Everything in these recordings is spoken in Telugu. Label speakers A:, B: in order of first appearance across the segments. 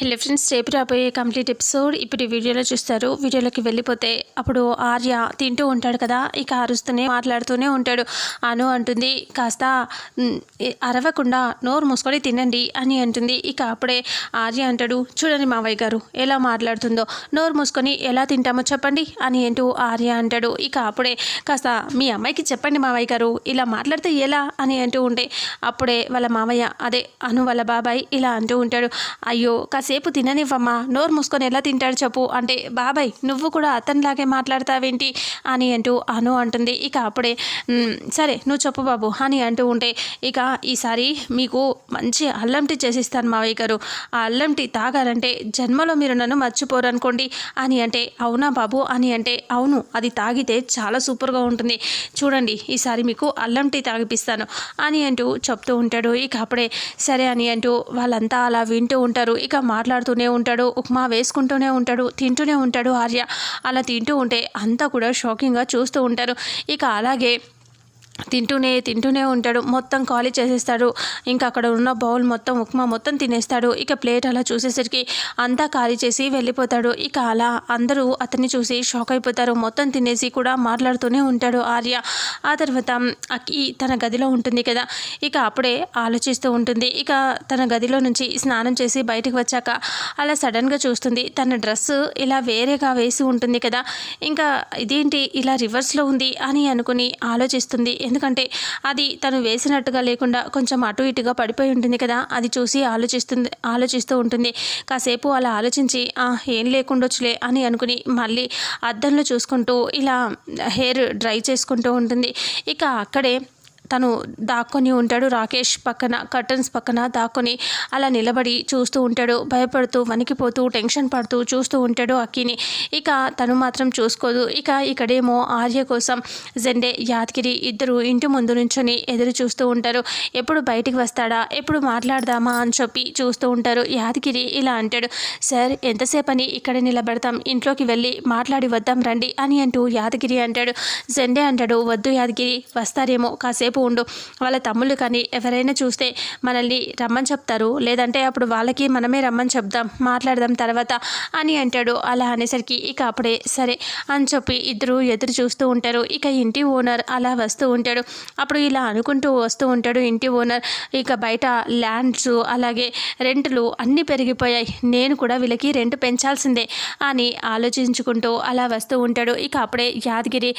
A: హలో ఫ్రెండ్స్ రేపు రాబోయే కంప్లీట్ ఎపిసోడ్ ఇప్పుడు వీడియోలో చూస్తారు. వీడియోలోకి వెళ్ళిపోతే అప్పుడు ఆర్య తింటూ ఉంటాడు కదా ఇక అరుస్తూనే మాట్లాడుతూనే ఉంటాడు. అను అంటుంది కాస్త అరవకుండా నోరు మూసుకొని తినండి అని అంటుంది. ఇక అప్పుడే ఆర్య అంటాడు చూడండి మావయ్య గారు ఎలా మాట్లాడుతుందో నోరు మూసుకొని ఎలా తింటామో చెప్పండి అని అంటూ ఆర్య అంటాడు. ఇక అప్పుడే కాస్త మీ అమ్మాయికి చెప్పండి మావయ్య గారు ఇలా మాట్లాడితే ఎలా అని అంటూ ఉంటే అప్పుడే వాళ్ళ మావయ్య అదే అను వాళ్ళ బాబాయ్ ఇలా అంటూ ఉంటాడు. అయ్యో కాస్త కాసేపు తిననివ్వమ్మా. నోరు మూసుకొని ఎలా తింటాడు చెప్పు. అంటే బాబాయ్ నువ్వు కూడా అతనిలాగే మాట్లాడతావేంటి? అని అంటూ అను అంటుంది. ఇక అప్పుడే సరే నువ్వు చెప్పు బాబు అని అంటూ ఉంటే ఇక ఈసారి మీకు మంచి అల్లం టీ చేసిస్తాను మావయ్య గారు. ఆ అల్లం టీ తాగారంటే జన్మలో మీరు నన్ను మర్చిపోరు అనుకోండి అని అంటే అవునా బాబు? అని అంటే అవును అది తాగితే చాలా సూపర్గా ఉంటుంది. చూడండి ఈసారి మీకు అల్లం టీ తాగిపిస్తాను అని అంటూ చెప్తూ ఉంటాడు. ఇక అప్పుడే సరే అని అంటూ వాళ్ళంతా అలా వింటూ ఉంటారు. ఇక మాట్లాడుతూనే ఉంటాడు ఉప్మా వేసుకుంటూనే ఉంటాడు తింటూనే ఉంటాడు ఆర్య. అలా తింటూ ఉంటే అంతా కూడా షాకింగ్గా చూస్తూ ఉంటారు. ఇక అలాగే తింటూనే తింటూనే ఉంటాడు. మొత్తం ఖాళీ చేసేస్తాడు. ఇంకా అక్కడ ఉన్న బౌల్ మొత్తం ఉప్మా మొత్తం తినేస్తాడు. ఇక ప్లేట్ అలా చూసేసరికి అంతా ఖాళీ చేసి వెళ్ళిపోతాడు. ఇక అలా అందరూ అతన్ని చూసి షాక్ అయిపోతారు. మొత్తం తినేసి కూడా మాట్లాడుతూనే ఉంటాడు ఆర్య. ఆ తర్వాత అక్కి తన గదిలో ఉంటుంది కదా. ఇక అప్పుడే ఆలోచిస్తూ ఉంటుంది. ఇక తన గదిలో నుంచి స్నానం చేసి బయటకు వచ్చాక అలా సడన్గా చూస్తుంది. తన డ్రెస్ ఇలా వేరేగా వేసి ఉంటుంది కదా. ఇంకా ఇదేంటి? ఇలా రివర్స్లో ఉంది అని అనుకుని ఆలోచిస్తుంది. ఎందుకంటే అది తను వేసినట్టుగా లేకుండా కొంచెం అటు ఇటుగా పడిపోయి ఉంటుంది కదా. అది చూసి ఆలోచిస్తుంది ఆలోచిస్తూ ఉంటుంది. కాసేపు అలా ఆలోచించి ఏం లేకుండొచ్చులే అని అనుకుని మళ్ళీ అద్దంలో చూసుకుంటూ ఇలా హెయిర్ డ్రై చేసుకుంటూ ఉంటుంది. ఇక అక్కడే తను దాక్కొని ఉంటాడు. రాకేష్ పక్కన కర్టన్స్ పక్కన దాక్కొని అలా నిలబడి చూస్తూ ఉంటాడు. భయపడుతూ వణికిపోతూ టెన్షన్ పడుతూ చూస్తూ ఉంటాడు అక్కిని. ఇక తను మాత్రం చూసుకోదు. ఇక ఇక్కడేమో ఆర్య కోసం జెండే యాదగిరి ఇద్దరు ఇంటి ముందు నుంచొని ఎదురు చూస్తూ ఉంటారు. ఎప్పుడు బయటికి వస్తాడా? ఎప్పుడు మాట్లాడదామా అని చెప్పి చూస్తూ ఉంటారు. యాదగిరి ఇలా అంటాడు. సార్ ఎంతసేపు అని ఇక్కడ నిలబడతాం. ఇంట్లోకి వెళ్ళి మాట్లాడి వద్దాం రండి అని అంటూ యాదగిరి అంటాడు. జెండే అంటాడు వద్దు యాదగిరి వస్తారేమో కాసేపు ఉండు. వాళ్ళ తమ్ముళ్ళు కానీ ఎవరైనా చూస్తే మనల్ని రమ్మని చెప్తారు. లేదంటే అప్పుడు వాళ్ళకి మనమే రమ్మని చెప్దాం మాట్లాడదాం తర్వాత అని అంటాడు. అలా అనేసరికి ఇక అప్పుడే సరే అని చెప్పి ఇద్దరు ఎదురు చూస్తూ ఉంటారు. ఇక ఇంటి ఓనర్ అలా వస్తూ ఉంటాడు. అప్పుడు ఇలా అనుకుంటూ వస్తూ ఉంటాడు ఇంటి ఓనర్. ఇక బయట ల్యాండ్స్ అలాగే రెంట్లు అన్నీ పెరిగిపోయాయి. నేను కూడా వీళ్ళకి రెంట్ పెంచాల్సిందే అని ఆలోచించుకుంటూ అలా వస్తూ ఉంటాడు. ఇక అప్పుడే యాదగిరి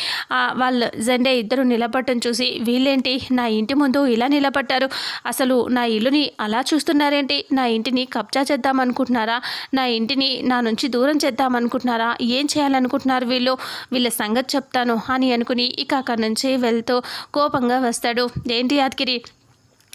A: వాళ్ళ జెండే ఇద్దరు నిలబడటం చూసి వీళ్ళేంటి నా ఇంటి ముందు ఇలా నిలబడ్డారు. అసలు నా ఇల్లుని అలా చూస్తున్నారేంటి? నా ఇంటిని కబ్జా చేద్దామనుకుంటున్నారా? నా ఇంటిని నా నుంచి దూరం చేద్దామనుకుంటున్నారా? ఏం చేయాలనుకుంటున్నారు వీళ్ళు? వీళ్ళ సంగతి చెప్తాను అని అనుకుని ఇక అక్కడి నుంచి వెళ్తూ కోపంగా వస్తాడు. ఏంటి యాదగిరి?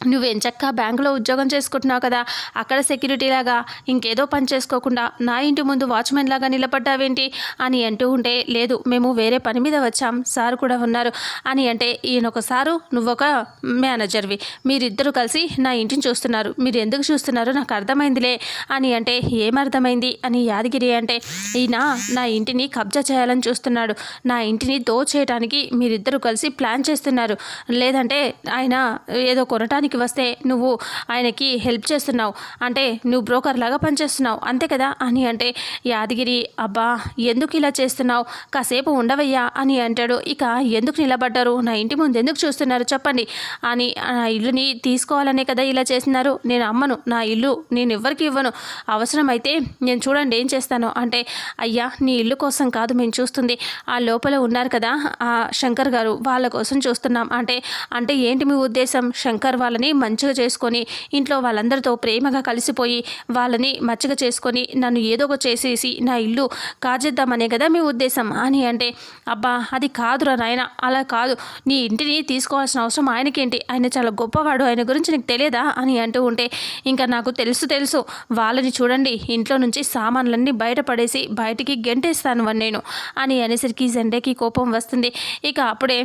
A: నువ్వేం చక్క బ్యాంకులో ఉద్యోగం చేసుకుంటున్నావు కదా? అక్కడ సెక్యూరిటీ లాగా ఇంకేదో పని చేసుకోకుండా నా ఇంటి ముందు వాచ్మెన్ లాగా నిలబడ్డావేంటి? అని అంటూ ఉంటే లేదు మేము వేరే పని మీద వచ్చాం సార్ కూడా ఉన్నారు అని అంటే ఈయన ఒక సారు నువ్వొక మేనేజర్వి మీరిద్దరూ కలిసి నా ఇంటిని చూస్తున్నారు. మీరు ఎందుకు చూస్తున్నారో? నాకు అర్థమైందిలే అని అంటే ఏమర్థమైంది? అని యాదగిరి అంటే ఈయన నా ఇంటిని కబ్జా చేయాలని చూస్తున్నాడు. నా ఇంటిని దోచేయడానికి మీరిద్దరూ కలిసి ప్లాన్ చేస్తున్నారు. లేదంటే ఆయన ఏదో కొనటానికి వస్తే నువ్వు ఆయనకి హెల్ప్ చేస్తున్నావు. అంటే నువ్వు బ్రోకర్ లాగా పనిచేస్తున్నావు. అంతే కదా? అని అంటే యాదగిరి అబ్బా ఎందుకు ఇలా చేస్తున్నావు? కాసేపు ఉండవయ్యా అని అంటాడు. ఇక ఎందుకు నిలబడ్డారు? నా ఇంటి ముందు ఎందుకు చూస్తున్నారు? చెప్పండి. అని నా ఇల్లుని తీసుకోవాలనే కదా ఇలా చేస్తున్నారు? నేను అమ్మను. నా ఇల్లు నేను ఎవరికి ఇవ్వను. అవసరమైతే నేను చూడండి ఏం చేస్తాను. అంటే అయ్యా నీ ఇల్లు కోసం కాదు మేము చూస్తుంది. ఆ లోపల ఉన్నారు కదా ఆ శంకర్ గారు. వాళ్ళ కోసం చూస్తున్నాం. అంటే అంటే ఏంటి మీ ఉద్దేశం? శంకర్ వాళ్ళని మంచిగా చేసుకొని ఇంట్లో వాళ్ళందరితో ప్రేమగా కలిసిపోయి వాళ్ళని మచ్చిగా చేసుకొని నన్ను ఏదో ఒక చేసేసి నా ఇల్లు కాజేద్దామనే కదా మీ ఉద్దేశం? అని అంటే అబ్బా అది కాదురా నాయన అలా కాదు. నీ ఇంటిని తీసుకోవాల్సిన అవసరం ఆయనకేంటి? ఆయన చాలా గొప్పవాడు ఆయన గురించి నీకు తెలియదా? అని అంటూ ఉంటే ఇంకా నాకు తెలుసు తెలుసు. వాళ్ళని చూడండి ఇంట్లో నుంచి సామాన్లన్నీ బయటపడేసి బయటికి గెంటేస్తాను నేను. అని అనేసరికి జెండేకి కోపం వస్తుంది. ఇక అప్పుడే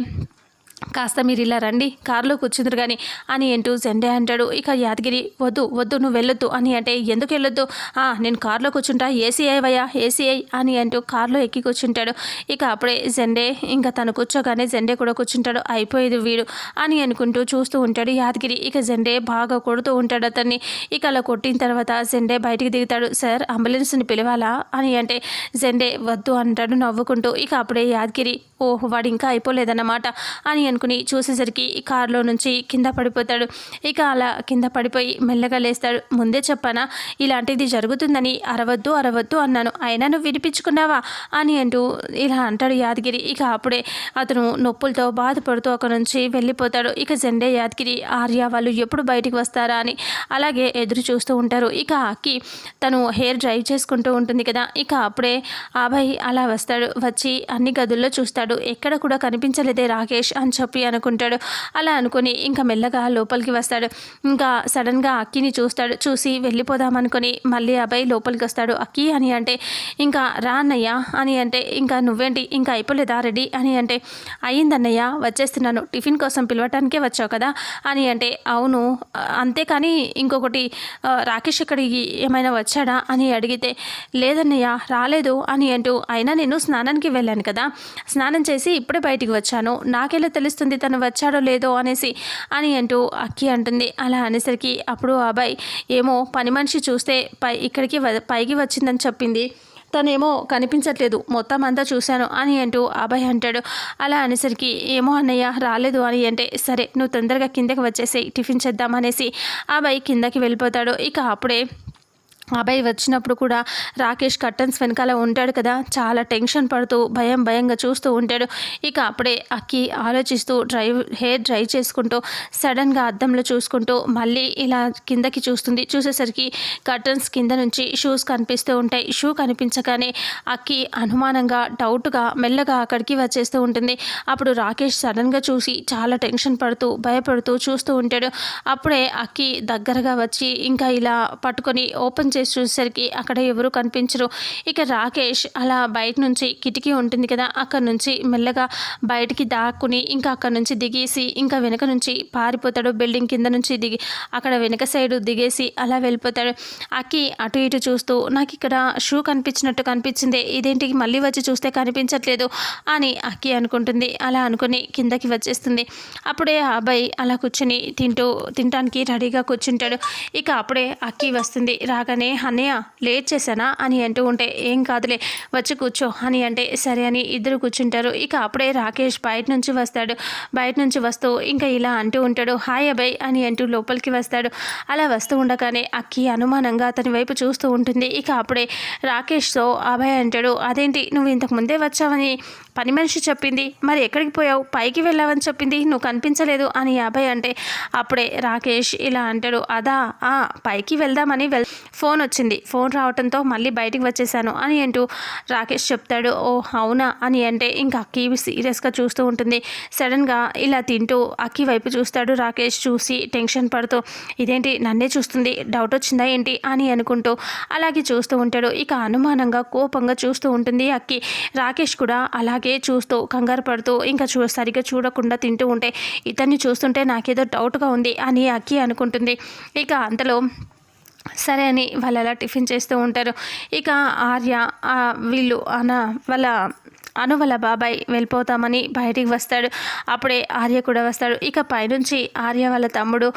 A: కాస్త మీరు ఇలా రండి కారులో కూర్చుందరు కానీ అని అంటూ జెండే అంటాడు. ఇక యాదగిరి వద్దు వద్దు నువ్వు వెళ్ళొద్దు అని అంటే ఎందుకు వెళ్ళొద్దు? "ఆ, నేను కారులో కూర్చుంటా ఏసీ వయా ఏసీ అని అంటూ కారులో ఎక్కి కూర్చుంటాడు. ఇక అప్పుడే జెండే ఇంకా తను కూర్చోగానే జెండే కూడా కూర్చుంటాడు. అయిపోయేది వీడు అని అనుకుంటూ చూస్తూ ఉంటాడు యాదగిరి. ఇక జెండే బాగా కొడుతూ ఉంటాడు అతన్ని. ఇక అలా కొట్టిన తర్వాత జెండే బయటికి దిగుతాడు. సార్ అంబులెన్స్ని పిలవాలా? అని అంటే జెండే వద్దు అంటాడు నవ్వుకుంటూ. ఇక అప్పుడే యాదగిరి ఓహ్ వాడు ఇంకా అయిపోలేదన్నమాట అని అనుకుని చూసేసరికి కారులో నుంచి కింద పడిపోతాడు. ఇక అలా కింద పడిపోయి మెల్లగా లేస్తాడు. ముందే చెప్పానా ఇలాంటిది జరుగుతుందని అరవద్దు అరవద్దు అన్నాను. అయినా నువ్వు వినిపించుకున్నావా? అని అంటూ ఇలా అంటాడు యాదగిరి. ఇక అప్పుడే అతను నొప్పులతో బాధపడుతూ అక్కడ నుంచి వెళ్ళిపోతాడు. ఇక జెండే యాదగిరి ఆర్య వాళ్ళు ఎప్పుడు బయటికి వస్తారా? అని అలాగే ఎదురు చూస్తూ ఉంటారు. ఇక అక్కి తను హెయిర్ డ్రైవ్ చేసుకుంటూ ఉంటుంది కదా. ఇక అప్పుడే అభయ్ అలా వస్తాడు. వచ్చి అన్ని గదుల్లో చూస్తాడు. ఎక్కడ కూడా కనిపించలేదే రాకేష్ అని చెప్పి అనుకుంటాడు. అలా అనుకుని ఇంకా మెల్లగా లోపలికి వస్తాడు. ఇంకా సడన్గా అక్కిని చూస్తాడు. చూసి వెళ్ళిపోదాం అనుకుని మళ్ళీ అబ్బాయి లోపలికి వస్తాడు. అక్కి అని అంటే ఇంకా రా అన్నయ్య అని అంటే ఇంకా నువ్వేంటి? ఇంకా అయిపోలేదా? రెడీ అని అంటే అయ్యిందన్నయ్య వచ్చేస్తున్నాను. టిఫిన్ కోసం పిలవటానికే వచ్చావు కదా అని అంటే అవును అంతేకాని ఇంకొకటి రాకేష్ ఇక్కడికి ఏమైనా వచ్చాడా? అని అడిగితే లేదన్నయ్య రాలేదు అని అంటూ అయినా నేను స్నానానికి వెళ్ళాను కదా. స్నానం చేసి ఇప్పుడే బయటికి వచ్చాను. నాకెలా తెలుస్తుంది తను వచ్చాడో లేదో అనేసి అని అంటూ అక్కి అంటుంది. అలా అనేసరికి అప్పుడు ఆ అబ్బాయి ఏమో పని మనిషి చూస్తే పై ఇక్కడికి వ- పైకి వచ్చిందని చెప్పింది. తనేమో కనిపించట్లేదు మొత్తం అంతా చూశాను అని అంటూ అభయ్ అంటాడు. అలా అనేసరికి ఏమో అన్నయ్య రాలేదు అని అంటే సరే నువ్వు తొందరగా కిందకి వచ్చేసి టిఫిన్ చేద్దామనేసి అభయ్ కిందకి వెళ్ళిపోతాడు. ఇక అప్పుడే అభయ్ వచ్చినప్పుడు కూడా రాకేష్ కర్టన్స్ వెనకాల ఉంటాడు కదా. చాలా టెన్షన్ పడుతూ భయం భయంగా చూస్తూ ఉంటాడు. ఇక అప్పుడే అక్కి ఆలోచిస్తూ డ్రైవ్ హెయిర్ డ్రైవ్ చేసుకుంటూ సడన్గా అద్దంలో చూసుకుంటూ మళ్ళీ ఇలా కిందకి చూస్తుంది. చూసేసరికి కర్టన్స్ కింద నుంచి షూస్ కనిపిస్తూ ఉంటాయి. షూ కనిపించగానే అక్కి అనుమానంగా డౌట్గా మెల్లగా అక్కడికి వచ్చేస్తూ ఉంటుంది. అప్పుడు రాకేష్ సడన్గా చూసి చాలా టెన్షన్ పడుతూ భయపడుతూ చూస్తూ ఉంటాడు. అప్పుడే అక్కి దగ్గరగా వచ్చి ఇంకా ఇలా పట్టుకొని ఓపెన్ చేసి చూసేసరికి అక్కడ ఎవరు కనిపించరు. ఇక రాకేష్ అలా బయట నుంచి కిటికీ ఉంటుంది కదా అక్కడ నుంచి మెల్లగా బయటికి దాక్కుని ఇంకా అక్కడ నుంచి దిగేసి ఇంకా వెనక నుంచి పారిపోతాడు. బిల్డింగ్ కింద నుంచి దిగి అక్కడ వెనక సైడ్ దిగేసి అలా వెళ్ళిపోతాడు. అక్కి అటు ఇటు చూస్తూ నాకు ఇక్కడ షూ కనిపించినట్టు కనిపించింది ఇదేంటి మళ్ళీ వచ్చి చూస్తే కనిపించట్లేదు అని అక్కి అనుకుంటుంది. అలా అనుకుని కిందకి వచ్చేస్తుంది. అప్పుడే ఆ అబ్బాయి అలా కూర్చుని తింటూ తినడానికి రెడీగా కూర్చుంటాడు. ఇక అప్పుడే అక్కి వస్తుంది. రాగానే అన్నయ్య లేట్ చేశానా? అని అంటూ ఉంటే ఏం కాదులే వచ్చి కూర్చో అని అంటే సరే అని ఇద్దరు కూర్చుంటారు. ఇక అప్పుడే రాకేష్ బయట నుంచి వస్తాడు. బయట నుంచి వస్తూ ఇంకా ఇలా అంటూ ఉంటాడు. హాయ్ అబ్బాయి అని అంటూ లోపలికి వస్తాడు. అలా వస్తూ ఉండగానే అక్కి అనుమానంగా అతని వైపు చూస్తూ ఉంటుంది. ఇక అప్పుడే రాకేష్తో అభయ్ అంటాడు అదేంటి నువ్వు ఇంతకు ముందే వచ్చావని పని మనిషి చెప్పింది మరి ఎక్కడికి పోయావు? పైకి వెళ్ళావని చెప్పింది నువ్వు కనిపించలేదు అని యాభై అంటే అప్పుడే రాకేష్ ఇలా అంటాడు అదా ఆ పైకి వెళ్దామని వెల్ ఫోన్ వచ్చింది. ఫోన్ రావడంతో మళ్ళీ బయటికి వచ్చేసాను అని అంటూ రాకేష్ చెప్తాడు ఓ అవునా? అని అంటే ఇంకా అక్కి సీరియస్గా చూస్తూ ఉంటుంది. సడన్గా ఇలా తింటూ అక్కి వైపు చూస్తాడు రాకేష్ చూసి టెన్షన్ పడుతూ ఇదేంటి? నన్నే చూస్తుంది? డౌట్ వచ్చిందా ఏంటి? అని అనుకుంటూ అలాగే చూస్తూ ఉంటాడు. ఇక అనుమానంగా కోపంగా చూస్తూ ఉంటుంది అక్కి. రాకేష్ కూడా అలాగే చూస్తూ కంగారు పడుతూ ఇంకా చూ సరిగ్గా చూడకుండా తింటూ ఉంటే ఇతన్ని చూస్తుంటే నాకేదో డౌట్గా ఉంది అని అక్కి అనుకుంటుంది. ఇక అంతలో సరే అని వాళ్ళు అలా టిఫిన్ చేస్తూ ఉంటారు. ఇక ఆర్య వీళ్ళు అన వాళ్ళ అను వాళ్ళ బాబాయ్ వెళ్ళిపోతామని బయటికి వస్తాడు. అప్పుడే ఆర్య కూడా వస్తాడు. ఇక పైనుంచి ఆర్య వాళ్ళ తమ్ముడు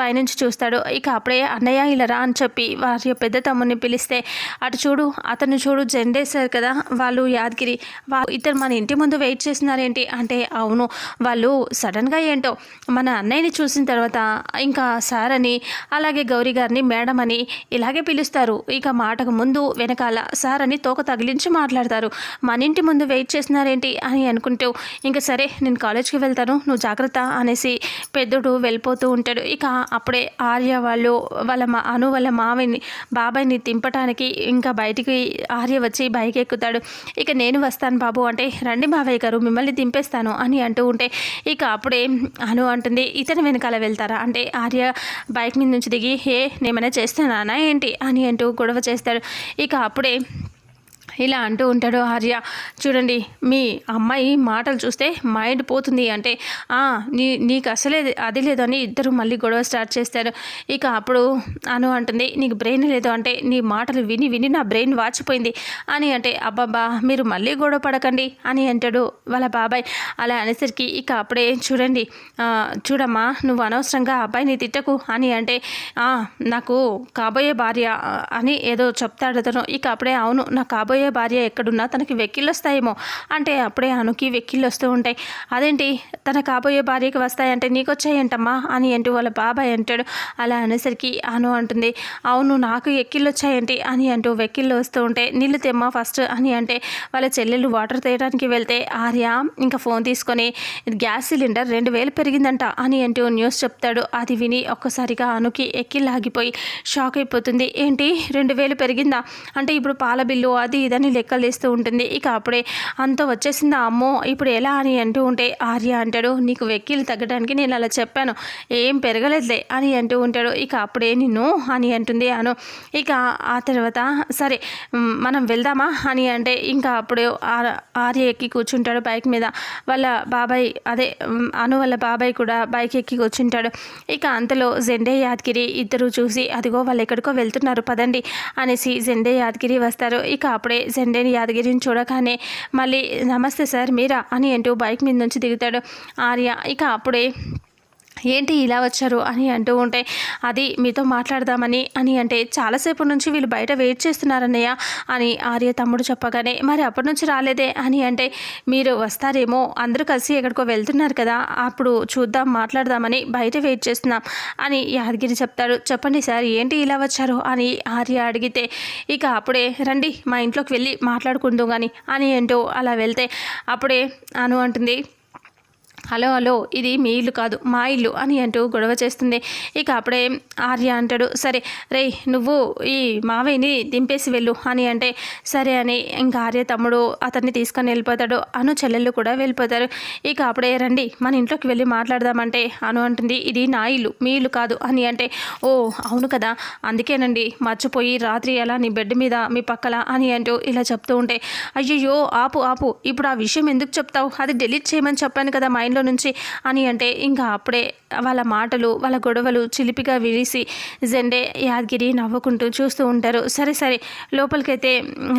A: పైనుంచి చూస్తాడు. ఇక అప్పుడే అన్నయ్య ఇలా రా అని చెప్పి వారి పెద్ద తమ్ముడిని పిలిస్తే అటు చూడు అతను చూడు జెండేశారు కదా వాళ్ళు యాదగిరి వాళ్ళు ఇద్దరు మన ఇంటి ముందు వెయిట్ చేస్తున్నారేంటి? అంటే అవును వాళ్ళు సడన్గా ఏంటో మన అన్నయ్యని చూసిన తర్వాత ఇంకా సార్ అని అలాగే గౌరీ గారిని మేడం అని ఇలాగే పిలుస్తారు. ఇక మాటకు ముందు వెనకాల సార్ అని తోక తగిలించి మాట్లాడతారు. మన ఇంటి ముందు వెయిట్ చేస్తున్నారేంటి అని అనుకుంటూ ఇంకా సరే నేను కాలేజ్కి వెళ్తాను నువ్వు జాగ్రత్త అనేసి పెద్దోడు వెళ్ళిపోతూ ఉంటాడు. ఇక అప్పుడే ఆర్య వాళ్ళు వాళ్ళ మా అను వాళ్ళ మావయ్యని బాబాయ్ని దింపటానికి ఇంకా బయటికి ఆర్య వచ్చి బైక్ ఎక్కుతాడు. ఇక నేను వస్తాను బాబు అంటే రండి మావయ్య గారు మిమ్మల్ని దింపేస్తాను అని అంటూ ఉంటే ఇక అప్పుడే అను అంటుంది ఇతను వెనకాల వెళ్తారా అంటే ఆర్య బైక్ మీద నుంచి దిగి హే నేమైనా చేస్తున్నానా ఏంటి? అని అంటూ గొడవ చేస్తాడు. ఇక అప్పుడే ఇలా అంటూ ఉంటాడు ఆర్య. చూడండి మీ అమ్మాయి మాటలు చూస్తే మైండ్ పోతుంది అంటే నీ నీకు అసలే అది లేదని ఇద్దరు మళ్ళీ గొడవ స్టార్ట్ చేస్తారు. ఇక అప్పుడు అను అంటుంది నీకు బ్రెయిన్ లేదు అంటే నీ మాటలు విని విని నా బ్రెయిన్ వాచిపోయింది. అని అంటే అబ్బాబ్బా మీరు మళ్ళీ గొడవ పడకండి అని అంటాడు వాళ్ళ బాబాయ్. అలా అనేసరికి ఇక అప్పుడే చూడండి చూడమ్మా నువ్వు అనవసరంగా ఆ అబ్బాయిని తిట్టకు అని అంటే నాకు కాబోయే భార్య అని ఏదో చెప్తాడు అతను. ఇక అప్పుడే అవును నా కాబోయే భార్య ఎక్కడున్నా తనకి వెక్కిళ్ళు వస్తాయేమో అంటే అప్పుడే అనుకి వెక్కిళ్ళు వస్తూ ఉంటాయి. అదేంటి? తన కాబోయే భార్యకి వస్తాయంటే నీకు వచ్చాయంటమ్మా అని అంటూ వాళ్ళ బాబాయ్ అంటాడు. అలా అనేసరికి అను అంటుంది. అవును నాకు ఎక్కిళ్ళు వచ్చాయంటి అని అంటూ వెక్కిళ్ళు వస్తూ ఉంటే నీళ్ళు తెమ్మా ఫస్ట్ అని అంటే వాళ్ళ చెల్లెలు వాటర్ తీయడానికి వెళ్తే ఆర్య ఇంకా ఫోన్ తీసుకొని గ్యాస్ సిలిండర్ రెండు వేలు పెరిగిందంట అని అంటూ న్యూస్ చెప్తాడు. అది విని ఒక్కసారిగా అనుకి ఎక్కిళ్ళు ఆగిపోయి షాక్ అయిపోతుంది. ఏంటి? రెండు వేలు పెరిగిందా? అంటే ఇప్పుడు పాల బిల్లు అది ఇది లెక్కలు లెక్కలేస్తూ ఉంటుంది. ఇక అప్పుడే అంత వచ్చేసింది అమ్మో ఇప్పుడు ఎలా అని అంటూ ఉంటే ఆర్య అంటాడు నీకు వెక్కిలు తగ్గడానికి నేను అలా చెప్పాను ఏం పెరగలేదులే అని అంటూ ఉంటాడు. ఇక అప్పుడే నిన్ను అని అంటుంది అను. ఇక ఆ తర్వాత సరే మనం వెళ్దామా అని అంటే ఇంకా అప్పుడే ఆర్య ఎక్కి కూర్చుంటాడు బైక్ మీద. వాళ్ళ బాబాయ్ అదే అను వాళ్ళ బాబాయ్ కూడా బైక్ ఎక్కి కూర్చుంటాడు. ఇక అంతలో జెండే యాదగిరి ఇద్దరు చూసి అదిగో వాళ్ళు ఎక్కడికో వెళ్తున్నారు పదండి అనేసి జెండే యాదగిరి వస్తారు. ఇక అప్పుడే సెండేని యాదగిరిని చూడగానే మళ్ళీ నమస్తే సార్ మీరా? అని అంటూ బైక్ మీద నుంచి దిగుతాడు ఆర్య. ఇక అప్పుడే ఏంటి ఇలా వచ్చారు అని అంటూ ఉంటే అది మీతో మాట్లాడదామని అని అంటే చాలాసేపు నుంచి వీళ్ళు బయట వెయిట్ చేస్తున్నారన్నయ్య అని ఆర్య తమ్ముడు చెప్పగానే మరి అప్పటి నుంచి రాలేదే? అని అంటే మీరు వస్తారేమో అందరూ కలిసి ఎక్కడికో వెళ్తున్నారు కదా అప్పుడు చూద్దాం మాట్లాడదామని బయట వెయిట్ చేస్తున్నాం అని యాదగిరి చెప్తాడు. చెప్పండి సార్ ఏంటి ఇలా వచ్చారు? అని ఆర్య అడిగితే ఇక అప్పుడే రండి మా ఇంట్లోకి వెళ్ళి మాట్లాడుకుందాం కానీ అని అంటూ అలా వెళ్తే అప్పుడే అను అంటుంది హలో హలో ఇది మీ ఇల్లు కాదు మా ఇల్లు అని అంటూ గొడవ చేస్తుంది. ఇక అప్పుడే ఆర్య అంటాడు సరే రే నువ్వు ఈ మావయ్యని దింపేసి వెళ్ళు అని అంటే సరే అని ఇంకా ఆర్య తమ్ముడు అతన్ని తీసుకొని వెళ్ళిపోతాడు. అను చెల్లెళ్ళు కూడా వెళ్ళిపోతారు. ఇక అప్పుడే రండి మన ఇంట్లోకి వెళ్ళి మాట్లాడదామంటే అను అంటుంది ఇది నా ఇల్లు మీ ఇల్లు కాదు అని అంటే ఓ అవును కదా అందుకేనండి మర్చిపోయి రాత్రి అలా నీ బెడ్ మీద మీ పక్కల అని అంటూ ఇలా చెప్తూ ఉంటే అయ్యయ్యో ఆపు ఆపు ఇప్పుడు ఆ విషయం ఎందుకు చెప్తావు? అది డిలీట్ చేయమని చెప్పాను కదా మైండ్లో నుంచి అని అంటే ఇంకా అప్పుడే వాళ్ళ మాటలు వాళ్ళ గొడవలు చిలిపిగా విరిసి జెండే యాదగిరి నవ్వుకుంటూ చూస్తూ ఉంటారు. సరే సరే లోపలికైతే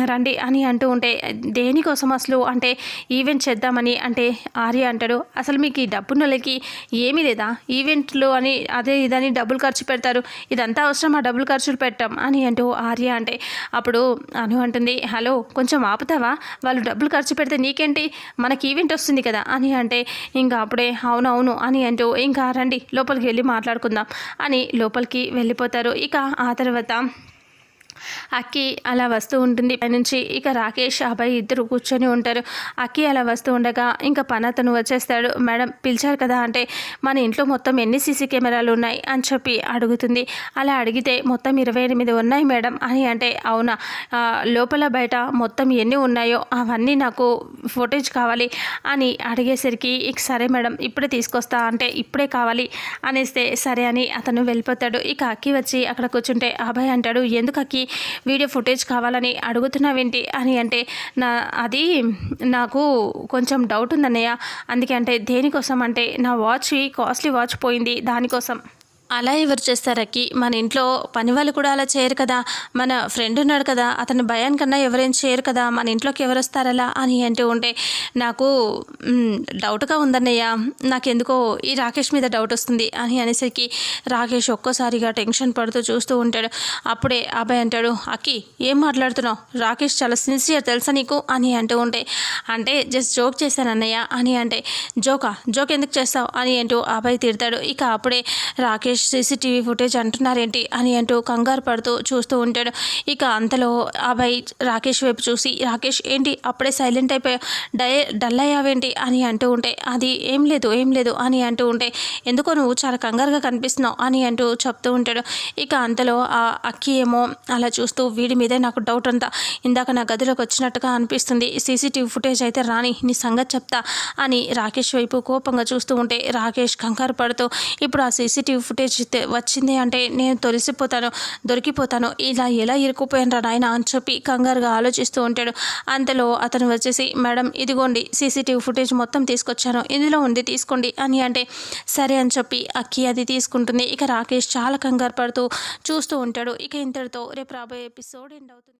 A: రండి అని అంటూ ఉంటే దేనికోసం అసలు? అంటే ఈవెంట్ చేద్దామని అంటే ఆర్య అంటాడు. అసలు మీకు ఈ డబ్బున్నలకి ఏమీ లేదా? ఈవెంట్లు అని అదే ఇదని డబ్బులు ఖర్చు పెడతారు. ఇదంతా అవసరం ఆ డబ్బులు ఖర్చులు పెట్టాం అని అంటూ ఆర్య అంటే అప్పుడు అను అంటుంది హలో కొంచెం ఆపుతావా? వాళ్ళు డబ్బులు ఖర్చు పెడితే నీకేంటి? మనకి ఈవెంట్ వస్తుంది కదా అని అంటే ఇంకా అప్పుడే అవునవును అని అంటూ ఇంకా రండి లోపలికి వెళ్ళి మాట్లాడుకుందాం అని లోపలికి వెళ్ళిపోతారు. ఇక ఆ తర్వాత అక్కి అలా వస్తూ ఉంటుంది. పైనుంచి ఇక రాకేష్ అబ్బాయి ఇద్దరు కూర్చొని ఉంటారు. అక్కి అలా వస్తూ ఉండగా ఇంకా పని అతను వచ్చేస్తాడు. మేడం పిలిచారు కదా అంటే మన ఇంట్లో మొత్తం ఎన్ని సీసీ కెమెరాలు ఉన్నాయి? అని చెప్పి అడుగుతుంది. అలా అడిగితే మొత్తం ఇరవై ఎనిమిది ఉన్నాయి మేడం. అని అంటే అవునా? లోపల బయట మొత్తం ఎన్ని ఉన్నాయో అవన్నీ నాకు ఫోటేజ్ కావాలి. అని అడిగేసరికి ఇక సరే మేడం ఇప్పుడే తీసుకొస్తా అంటే ఇప్పుడే కావాలి. అనేస్తే సరే అని అతను వెళ్ళిపోతాడు. ఇక అక్కి వచ్చి అక్కడ కూర్చుంటే అభయ్ అంటాడు ఎందుకు అక్కి? వీడియో ఫుటేజ్ కావాలని అడుగుతున్నావేంటి అని అంటే నా అది నాకు కొంచెం డౌట్ ఉందన్నయ్య. అందుకే అంటే దేనికోసం అంటే నా వాచ్ కాస్ట్లీ వాచ్ పోయింది దానికోసం. అలా ఎవరు చేస్తారకి? మన ఇంట్లో పని వాళ్ళు కూడా అలా చేయరు కదా. మన ఫ్రెండ్ ఉన్నాడు కదా అతని భయానికన్నా ఎవరేం చేయరు కదా. మన ఇంట్లోకి ఎవరు వస్తారలా అని అంటూ ఉంటే నాకు డౌట్గా ఉందన్నయ్య. నాకెందుకో ఈ రాకేష్ మీద డౌట్ వస్తుంది అని అనేసరికి రాకేష్ ఒక్కోసారిగా టెన్షన్ పడుతూ చూస్తూ ఉంటాడు. అప్పుడే అబ్బాయి అంటాడు అక్కి ఏం మాట్లాడుతున్నావు? రాకేష్ చాలా సిన్సియర్ తెలుసా నీకు? అని అంటూ ఉంటే అంటే జస్ట్ జోక్ చేశాను అన్నయ్య అని అంటే జోకా? జోక్ ఎందుకు చేస్తావు? అని అంటూ అబ్బాయి తిడతాడు. ఇక అప్పుడే రాకేష్ సీసీటీవీ ఫుటేజ్ అంటున్నారేంటి అని అంటూ కంగారు పడుతూ చూస్తూ ఉంటాడు. ఇక అంతలో అబ్బాయి రాకేష్ వైపు చూసి రాకేష్ ఏంటి? అప్పుడే సైలెంట్ అయిపోయా? డై డల్ అయ్యావేంటి? అని అంటూ ఉంటే అది ఏం లేదు ఏం లేదు అని అంటూ ఉంటే ఎందుకో నువ్వు చాలా కంగారుగా కనిపిస్తున్నావు అని అంటూ చెప్తూ ఉంటాడు. ఇక అంతలో ఆ అక్కి ఏమో అలా చూస్తూ వీడి మీదే నాకు డౌట్ అంతా. ఇందాక నా గదిలోకి వచ్చినట్టుగా అనిపిస్తుంది. సీసీటీవీ ఫుటేజ్ అయితే రాని నీ సంగతి చెప్తా అని రాకేష్ వైపు కోపంగా చూస్తూ ఉంటే రాకేష్ కంగారు పడుతూ ఇప్పుడు ఆ సీసీటీవీ ఫుటేజ్ మెసేజ్ వచ్చింది అంటే నేను తొలిసిపోతాను దొరికిపోతాను ఇలా ఎలా ఇరుక్కుపోయాను నాయన? అని చెప్పి కంగారుగా ఆలోచిస్తూ ఉంటాడు. అంతలో అతను వచ్చేసి మేడం ఇదిగోండి సీసీటీవీ ఫుటేజ్ మొత్తం తీసుకొచ్చాను ఇందులో ఉంది తీసుకోండి అని అంటే సరే అని చెప్పి అక్కి అది తీసుకుంటుంది. ఇక రాకేష్ చాలా కంగారు పడుతూ చూస్తూ ఉంటాడు. ఇక ఇంతటితో రేపు రాబోయే ఎపిసోడ్ ఎండ్ అవుతుంది.